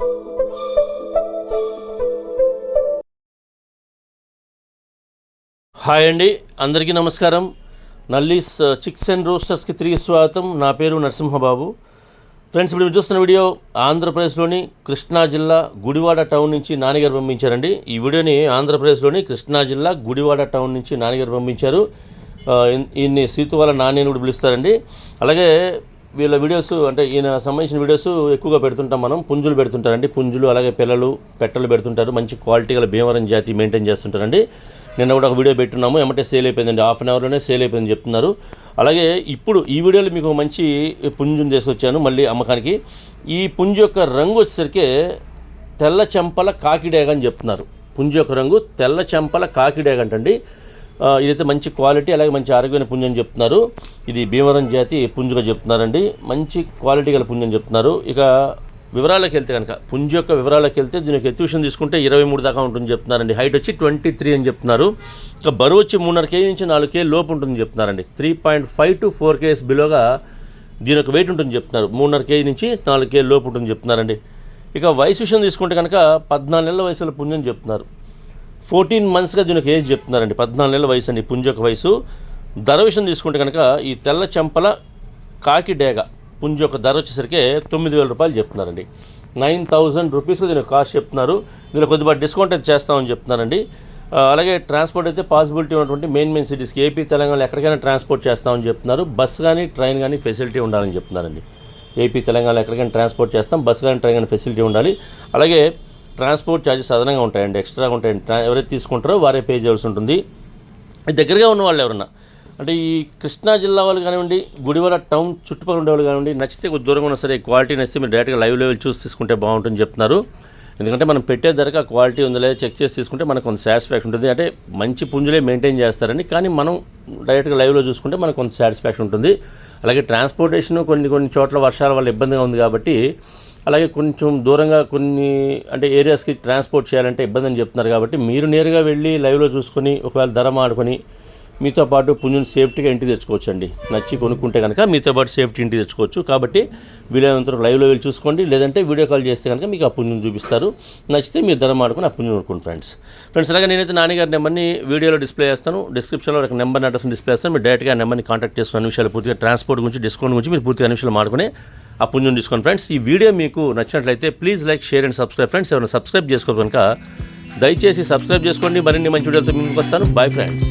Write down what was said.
Hi అండి అందరికీ నమస్కారం. నల్లీస్ చిక్స్ అండ్ రోస్టర్స్కి తిరిగి స్వాగతం. నా పేరు నరసింహబాబు. ఫ్రెండ్స్ ఇప్పుడు చూస్తున్న వీడియో ఆంధ్రప్రదేశ్లోని కృష్ణా జిల్లా గుడివాడ టౌన్ నుంచి నాన్నగారు పంపించారండి. ఈ వీడియోని ఆంధ్రప్రదేశ్లోని కృష్ణా జిల్లా గుడివాడ టౌన్ నుంచి నాన్నగారు పంపించారు. ఈయన్ని సీతు వాళ్ళ నాని అని కూడా పిలుస్తారండి. అలాగే వీళ్ళ వీడియోస్ అంటే ఈయన సంబంధించిన వీడియోస్ ఎక్కువగా పెడుతుంటాం మనం. పుంజులు పెడుతుంటారండి. పుంజులు అలాగే పిల్లలు పెట్టలు పెడుతుంటారు. మంచి క్వాలిటీ గల భీమవరం జాతి మెయింటైన్ చేస్తుంటారండి. నిన్న కూడా ఒక వీడియో పెట్టున్నాము. ఎమ్మటే సేల్ అయిపోయిందండి. హాఫ్ అన్ అవర్లోనే సేల్ అయిపోయిందని చెప్తున్నారు. అలాగే ఇప్పుడు ఈ వీడియోలో మీకు మంచి పుంజుని తీసుకొచ్చాను మళ్ళీ అమ్మకానికి. ఈ పుంజు యొక్క రంగు వచ్చేసరికి తెల్ల చెంపల కాకిడేగ అని చెప్తున్నారు. పుంజు యొక్క రంగు తెల్ల చెంపల కాకిడేగ అంటండి. ఇదైతే మంచి క్వాలిటీ అలాగే మంచి ఆరోగ్యమైన పుంజం అని చెప్తున్నారు. ఇది భీమవరం జాతి పుంజుగా చెప్తున్నారండి. మంచి క్వాలిటీ గల పుంజని చెప్తున్నారు. ఇక వివరాలకు వెళ్తే కనుక పుంజు యొక్క వివరాలకు వెళ్తే దీనికి ఎత్యూషన్ తీసుకుంటే ఇరవై మూడు దాకా ఉంటుంది చెప్తున్నారండి. హైట్ వచ్చి ట్వంటీ త్రీ అని చెప్తున్నారు. ఇక బరువు వచ్చి మూడున్నర కేజీ నుంచి నాలుగు కేజీ లోపు ఉంటుంది చెప్తున్నారండి. Three point five to four KGs బిలోగా దీని యొక్క వెయిట్ ఉంటుంది చెప్తున్నారు. మూడున్నర కేజీ నుంచి నాలుగు కేజీ లోపు ఉంటుంది చెప్తున్నారండి. ఇక వయసు విషయం తీసుకుంటే కనుక పద్నాలుగు నెలల వయసులో పుంజని చెప్తున్నారు. ఫోర్టీన్ మంత్స్గా దీనికి ఏజ్ చెప్తున్నారండి. పద్నాలుగు నెలల వయసు అండి పుంజొక వయసు. ధర విషయం తీసుకుంటే కనుక ఈ తెల్ల చెంపల కాకి డేగ పుంజు యొక్క ధర వచ్చేసరికి తొమ్మిది వేల రూపాయలు చెప్తున్నారండి. నైన్ థౌజండ్ రూపీస్గా దీనికి కాస్ట్ చెప్తున్నారు. దీనిలో కొద్దిగా డిస్కౌంట్ అయితే చేస్తామని చెప్తున్నారండి. అలాగే ట్రాన్స్పోర్ట్ అయితే పాసిబిలిటీ ఉన్నటువంటి మెయిన్ మెయిన్ సిటీస్కి ఏపీ తెలంగాణలో ఎక్కడికైనా ట్రాన్స్పోర్ట్ చేస్తామని చెప్తున్నారు. బస్ కానీ ట్రైన్ కానీ ఫెసిలిటీ ఉండాలని చెప్తున్నారండి. ఏపీ తెలంగాణలో ఎక్కడికైనా ట్రాన్స్పోర్ట్ చేస్తాం బస్ కానీ ట్రైన్ కానీ ఫెసిలిటీ ఉండాలి. అలాగే ట్రాన్స్పోర్ట్ ఛార్జెస్ అదనంగా ఉంటాయండి ఎక్స్ట్రాగా ఉంటాయండి. ఎవరైతే తీసుకుంటారో వారే పే చేయాల్సి ఉంటుంది. దగ్గరగా ఉన్న వాళ్ళు ఎవరన్నా అంటే ఈ కృష్ణా జిల్లా వాళ్ళు కానివ్వండి గుడివాడ టౌన్ చుట్టుపక్కల ఉండేవాళ్ళు కానివ్వండి నచ్చితే దూరంగా ఉన్నా సరే క్వాలిటీ నచ్చితే మీరు డైరెక్ట్గా లైవ్ లెవెల్ చూసి తీసుకుంటే బాగుంటుంది చెప్తున్నారు. ఎందుకంటే మనం పెట్టే ధరకు ఆ క్వాలిటీ ఉందో లేదా చెక్ చేసి తీసుకుంటే మనకు కొంత సాటిస్ఫాక్షన్ ఉంటుంది. అంటే మంచి పుంజులే మెయింటైన్ చేస్తారని కానీ మనం డైరెక్ట్గా లైవ్లో చూసుకుంటే మనకు కొంత సాటిస్ఫాక్షన్ ఉంటుంది. అలాగే ట్రాన్స్పోర్టేషన్ కొన్ని కొన్ని చోట్ల వర్షాల వల్ల ఇబ్బందిగా ఉంది కాబట్టి అలాగే కొంచెం దూరంగా కొన్ని అంటే ఏరియాస్కి ట్రాన్స్పోర్ట్ చేయాలంటే ఇబ్బంది అని చెప్తున్నారు కాబట్టి మీరు నేరుగా వెళ్ళి లైవ్లో చూసుకొని ఒకవేళ ధర మాడుకొని మీతో పాటు పుంజుని సేఫ్టీగా ఇంటికి తెచ్చుకోవచ్చు అండి నచ్చి కొనుక్కుంటే కనుక మీతో పాటు సేఫ్టీ ఇంటికి తెచ్చుకోవచ్చు. కాబట్టి వీలైనంత లైవ్లో వెళ్ళి చూసుకోండి. లేదంటే వీడియో కాల్ చేస్తే కనుక మీకు ఆ పుంజుని చూపిస్తారు. నచ్చితే మీరు ధర మాడుకొని ఆ పుంజుని కొనుక్కోండి ఫ్రెండ్స్. ఫ్రెండ్స్ అలాగే నేనైతే నాన్నగారి నెంబర్ని వీడియోలో డిస్ప్లే చేస్తాను. డిస్క్రిప్షన్లో ఒక నెంబర్ అడ్రస్ డిస్ప్లే చేస్తాను. మీరు డైరెక్ట్గా ఆ నెంబర్ని కాంటాక్ట్ చేసుకున్న విషయాలు పూర్తిగా ట్రాన్స్పోర్ట్ గురించి డిస్కౌంట్ గురించి మీరు పూర్తిగా నిమిషాలు మాడుకుని ఆ పుంజుని తీసుకోండి ఫ్రెండ్స్. ఈ వీడియో మీకు నచ్చినట్లయితే please like share and subscribe friends. ఎవరైనా సబ్స్క్రైబ్ చేసుకోవాలి కనుక దయచేసి సబ్స్క్రైబ్ చేసుకోండి. మరిన్ని మంచి వీడియోలతో మీకు వస్తాను. Bye friends.